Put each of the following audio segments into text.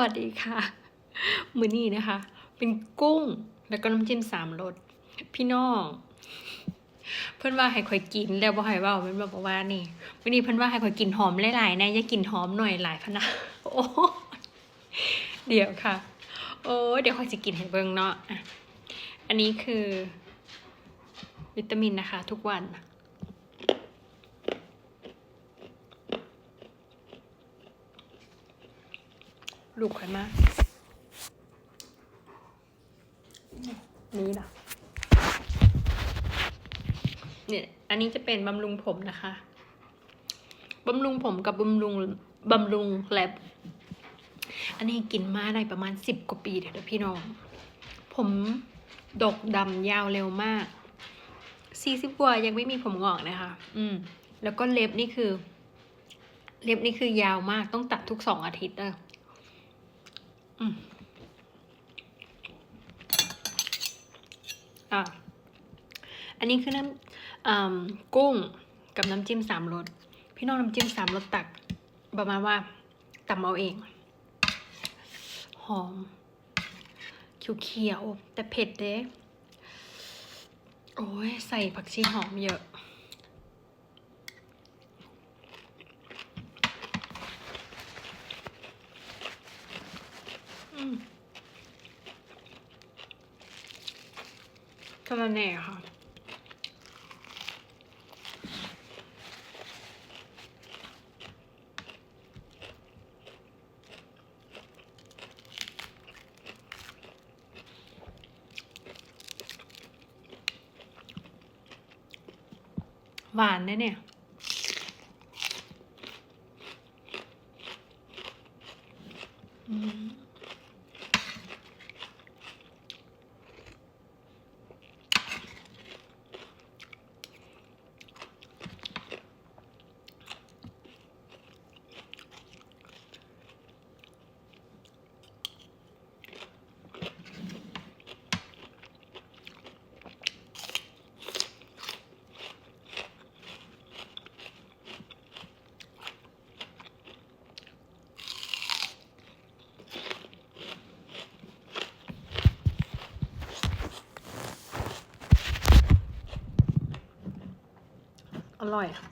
วัสดีค่ะ มือนี้นะคะ เป็นกุ้งแล้วก็น้ำจิ้มสามรสพี่น้อง เพื่อนว่าให้คอยกินแล้วบ่ให้ว่าเพื่อนบอกว่านี่วันนี้เพื่อนว่าให้คอยกินหอมหลายๆนะอย่ากินหอมหน่อยหลายพนะโอ้เดี๋ยวค่ะ โอ้เดี๋ยวคอยจะกินให้เบิ่งเนาะอะอันนี้คือ วิตามินนะคะ ทุกวัน ลูกใครมากนี่นะเนี่ยอันนี้จะเป็นบำรุงผมนะคะบำรุงผมกับบำรุงบำรุงแลบอันนี้กินมาได้ประมาณสิบกว่าปีเดี๋ยวนะพี่น้อง ผมดกดำยาวเร็วมากสี่สิบกว่ายังไม่มีผมงอกนะคะ อืม แล้วก็เล็บนี่คือ เล็บนี่คือยาวมากต้องตัดทุกสองอาทิตย์อะอืม อะ อันนี้คือน้ำกุ้งกับน้ำจิ้มสามรส พี่น้องน้ำจิ้มสามรสตัก ประมาณว่าตำเอาเอง หอมเขียวๆแต่เผ็ดเด้โอ้ยใส่ผักชีหอมเยอะ สะระแหน่ค่ะ หวานนะเนี่ยอืม อร่อยค่ะ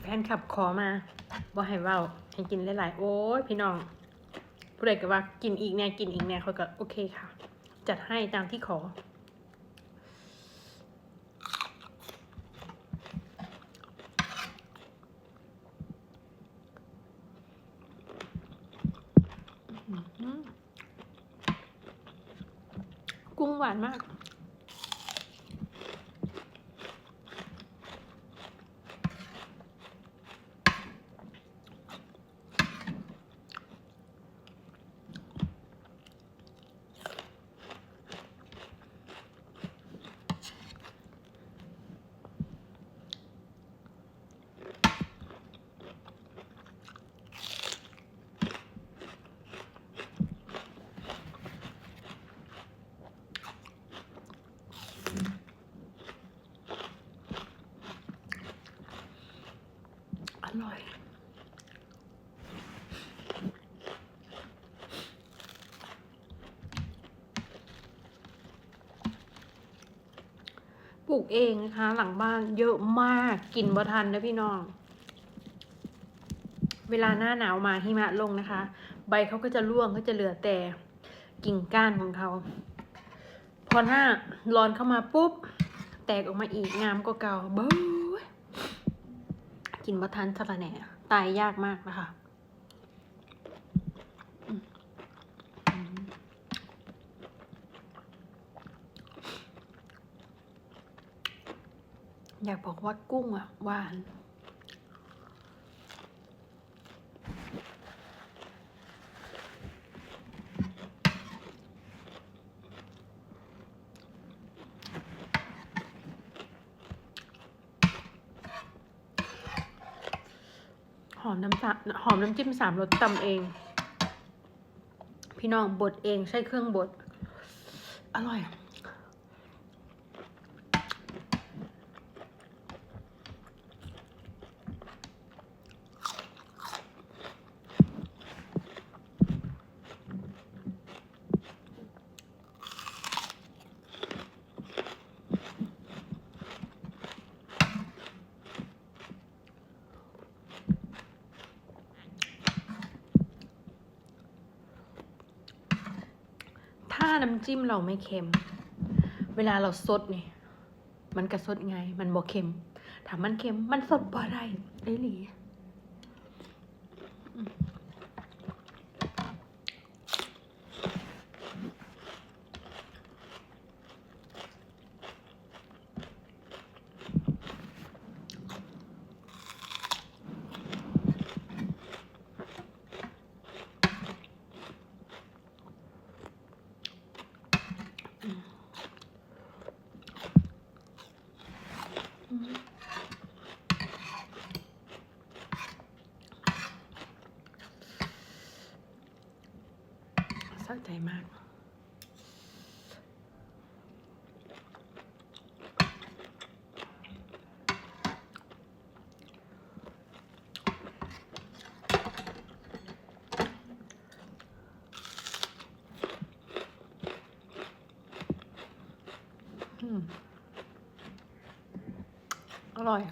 แฟนขับขอมาบ่ให้เว้าให้กินหลายๆ โอ้ยพี่น้อง ผู้ใดก็ว่ากินอีกแน่กินอีกแน่เขาก็โอเคค่ะ จัดให้ตามที่ขอม กุ้งหวานมาก อร่อย ป ลูกเองนะคะ หลังบ้านเยอะมากกินบ่ทันนะพี่น้อง เวลาหน้าหนาวมาหิมะลงนะคะ ใบเขาก็จะร่วงก็จะเหลือแต่กิ่งก้านของเขา พอหน้าร้อนเข้ามาปุ๊บ แตกออกมาอีกงามก็เก่าเบ้ยกินบ่ทันสะระแหน่ตายยากมากนะคะอืมอืม อยากบอกว่ากุ้งอะหวาน หอมน้ำสาหอมน้ำจิ้มสามรสตำเอง พี่พี่น้องบดเองใช้เครื่องบด อร่อย ถ้าน้ำจิ้มเราไม่เค็ม เวลาเราสดนี่มันกระสดไง มันบ่เค็มถ้ามันเค็มมันสดบ่ได้ไอ้หลีอืม ใจมาก อร่อย